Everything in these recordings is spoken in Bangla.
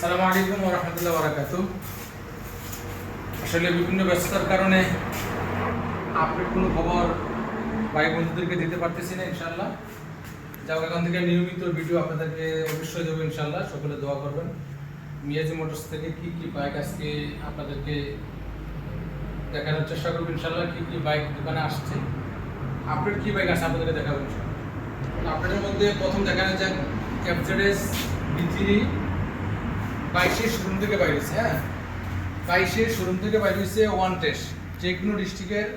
সালাম আলাইকুম রহমতুল্লাহ বারাকাত আসলে বিভিন্ন ব্যস্ততার কারণে আপডেট কোনো খবর ভাই বন্ধুদেরকে দিতে পারতেছি না ইনশাল্লাহ যাও এখান থেকে নিয়মিত ভিডিও আপনাদেরকে অবশ্যই দেবো ইনশাল্লাহ সকলে দোয়া করবেন। মিয়াজি মোটরস থেকে কি কি বাইক আজকে আপনাদেরকে দেখানোর চেষ্টা করব ইনশাল্লাহ কি কি বাইক দোকানে আসছে। আপডেট কি বাইক আছে আপনাদেরকে দেখাবো ইনশাল্লাহ আপডেটের মধ্যে প্রথম দেখানো যাক ক্যাপচারেস বিথিরি বাইশের শোরুম থেকে বাইরে হয়েছে হ্যাঁ? বাইশের শোরুম থেকে বাইরে হয়েছে ওয়ান টেস্ট যে কোনো ডিস্ট্রিক্টের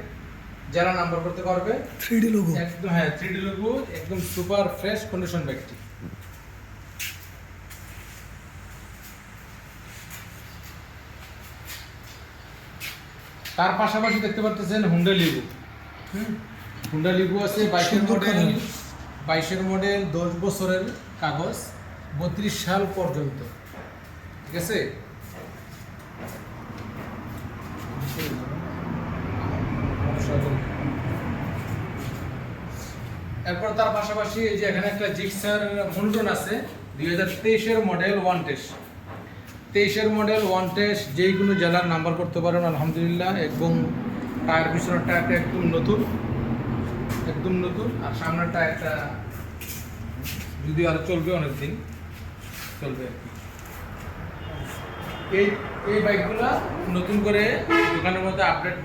যারা নাম্বার করতে পারবে থ্রি ডি লোগো একদম হ্যাঁ থ্রি ডি লোগো একদম সুপার ফ্রেশ কন্ডিশন ব্যাগটি তার পাশাপাশি দেখতে পাচ্ছেন হুন্ডা লিগু হুন্ডা লিগু আছে বাইশের মডেল। বাইশের মডেল দশ বছরের কাগজ বত্রিশ সাল পর্যন্ত। ঠিক আছে? এরপর তার পাশাপাশি এই যে এখানে একটা জিক্সার মুন্ডন আছে, দুই হাজার তেইশের মডেল ওয়ান টেস্ট। তেইশের মডেল ওয়ান টেস্ট যেই কোনো জেলার নাম্বার করতে পারেন, আলহামদুলিল্লাহ, এবং টায়ার পিছনের টায়ারটা একদম নতুন একদম নতুন, আর সামনের টায়ারটা যদি আরও চলবে অনেক দিন চলবে আর কি। এই এই বাইকগুলা নতুন করে দোকানের মধ্যে আপডেট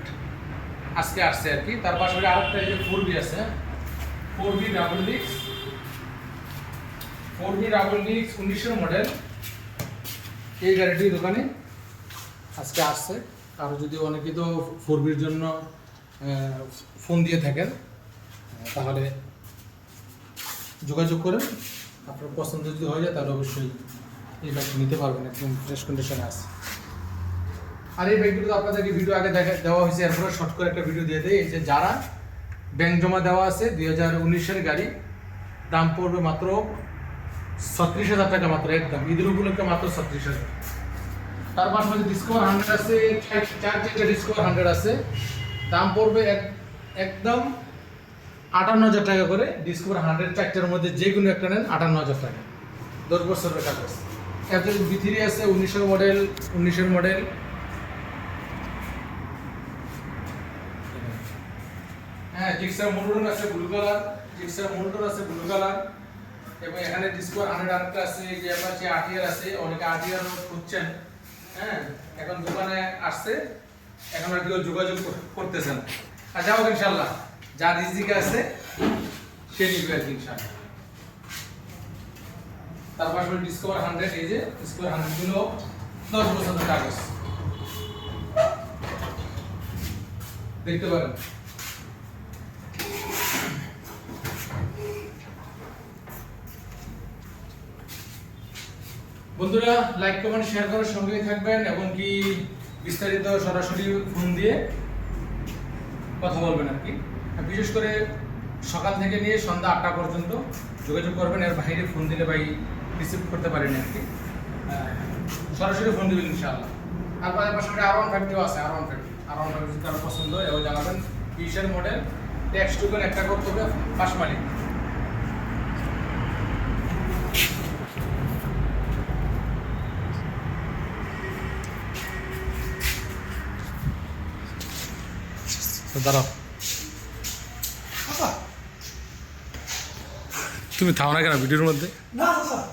আজকে আসছে আর কি। তার পাশাপাশি আরেকটা এই যে ফোর বি আছে। ফোর বি ডাবল ডিক্স ফোর বি ডাবল ডিক্স উনিশের মডেল এই গাড়িটি দোকানে আজকে আসছে। আর যদি অনেকে তো ফোর বির জন্য ফোন দিয়ে থাকেন তাহলে যোগাযোগ করেন। আপনার পছন্দ যদি হয়ে যায়, তাহলে অবশ্যই এই বাইকটি নিতে পারবেন একদম ফ্রেশ কন্ডিশনে আছে। আর এই বাইকগুলো তো আপনাদেরকে ভিডিও আগে দেখা, দেওয়া হয়েছে এরপরে শর্ট করে একটা ভিডিও দিয়ে দেয় এই যে যারা ব্যাংক জমা দেওয়া আছে, দুই হাজার উনিশের গাড়ি, দাম পড়বে মাত্র ছত্রিশ হাজার টাকা মাত্র, একদম। ঈদের উপলক্ষে মাত্র ছত্রিশ হাজার। তার পাশাপাশি ডিসকভার হান্ড্রেড আছে চার- চারটে ডিসকভার হান্ড্রেড আছে। দাম পড়বে এক- একদম আটান্ন হাজার টাকা করে। ডিসকভার হান্ড্রেড চারটের মধ্যে যে কোনো একটা নেন আটান্ন হাজার টাকা। দশ বছরের কাগজ। এরপরে বিথিরি আছে, উনিশের মডেল উনিশের মডেল হ্যাঁ জিক্সার আছে ব্লু কালার জিক্সার আছে ব্লু কালার এবং এখানে ডিসকো হান্ড্রেড আছে যে অ্যাপাচি আটিয়ার আছে, অনেকে আটিয়ার খুঁজছেন। হ্যাঁ এখন দোকানে আসছে। এখন আর কেউ যোগাযোগ করতেছেন। যাও ইনশাল্লাহ। যা রিজিকে আছে, সে নিবে আর কি ইনশাল্লাহ। তার পাশাপাশি ডিসকভার হান্ড্রেড এই যে ডিসকভার হান্ড্রেড দশ বছরের কাগজ। দেখতে পারেন। বন্ধুরা লাইক কমেন্ট শেয়ার করার সঙ্গেই থাকবেন এবং কি বিস্তারিত সরাসরি ফোন দিয়ে কথা বলবেন আর কি। বিশেষ করে সকাল থেকে নিয়ে সন্ধ্যা আটটা পর্যন্ত যোগাযোগ করবেন, এর বাইরে ফোন দিলে ভাই রিসিভ করতে পারিনি আর কি। সরাসরি ফোন দিবেন ইনশাআল্লাহ। আর পাশাপাশি আর ওয়ান ফাইভটিও আছে আর ওয়ান ফাইভটি আর ওয়ান ফাইভ যদি কারও পছন্দ হয় এও জানাবেন। বিশের মডেল ট্যাক্স টুকেন একটা করতে হবে পাঁচ মালিক দাঁড়াও। তুমি থাও না কেন ভিডিওর মধ্যে? না স্যার